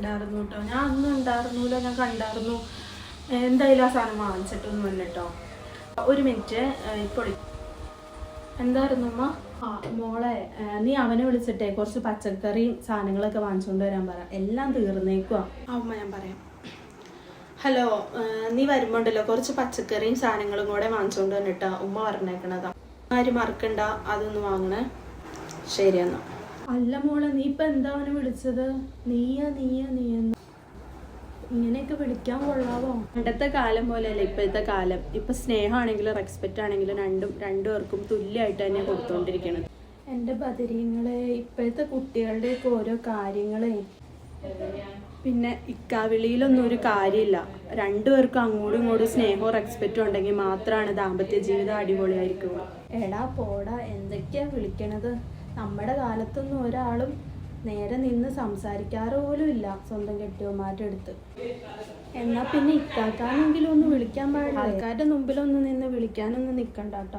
ഉണ്ടായിരുന്നു കേട്ടോ. ഞാൻ അന്നും ഉണ്ടായിരുന്നില്ല ഞാൻ കണ്ടായിരുന്നു. എന്തായാലും ആ സാധനം വാങ്ങിച്ചിട്ടൊന്നും വന്നു കേട്ടോ. ഒരു മിനിറ്റ് ഇപ്പോൾ എന്തായിരുന്നു അമ്മ ആ മോളെ നീ അവനെ വിളിച്ചിട്ടേ കുറച്ച് പച്ചക്കറിയും സാധനങ്ങളൊക്കെ വാങ്ങിച്ചുകൊണ്ട് വരാൻ പറ. എല്ലാം തീർന്നേക്കുവാ. അമ്മ ഞാൻ പറയാം. ഹലോ നീ വരുമ്പോണ്ടല്ലോ കുറച്ച് പച്ചക്കറിയും സാധനങ്ങളും കൂടെ വാങ്ങിച്ചുകൊണ്ട് വന്നിട്ടാ ഉമ്മ പറഞ്ഞേക്കണതാ. ആരും മറക്കണ്ട അതൊന്ന് വാങ്ങണേ. ശരി എന്നാ. അല്ല മോളെ നീ ഇപ്പൊ എന്താ അവനെ വിളിച്ചത്? നീയാ നീയാ നീയെന്ന് ഇങ്ങനെയൊക്കെ വിളിക്കാൻ കൊള്ളാവോ? പണ്ടത്തെ കാലം പോലെയല്ല ഇപ്പോഴത്തെ കാലം. ഇപ്പൊ സ്നേഹമാണെങ്കിലും റെസ്പെക്റ്റ് ആണെങ്കിലും രണ്ടും രണ്ടുപേർക്കും തുല്യമായിട്ട് തന്നെ കൊടുത്തോണ്ടിരിക്കണത്. എന്റെ ബദരീങ്ങളെ ഇപ്പോഴത്തെ കുട്ടികളുടെയൊക്കെ ഓരോ കാര്യങ്ങളെ. പിന്നെ ഇക്കാവിളിയിലൊന്നും ഒരു കാര്യമില്ല. രണ്ടുപേർക്കും അങ്ങോട്ടും ഇങ്ങോട്ടും സ്നേഹവും റെസ്പെക്റ്റും ഉണ്ടെങ്കിൽ മാത്രമാണ് ദാമ്പത്യ ജീവിതം അടിപൊളിയായിരിക്കുക എടാ പോടാ എന്തൊക്കെയാ വിളിക്കണത്? നമ്മുടെ കാലത്തൊന്നും ഒരാളും നേരെ നിന്ന് സംസാരിക്കാറ് പോലും ഇല്ല സ്വന്തം കെട്ടിയവന്മാരുടെ അടുത്ത്. എന്നാ പിന്നെ ഇക്കാക്കാനെങ്കിലും ഒന്ന് വിളിക്കാൻ പാടില്ല? ആൾക്കാരുടെ മുമ്പിലൊന്നും നിന്ന് വിളിക്കാനൊന്നും നിൽക്കണ്ട കേട്ടോ.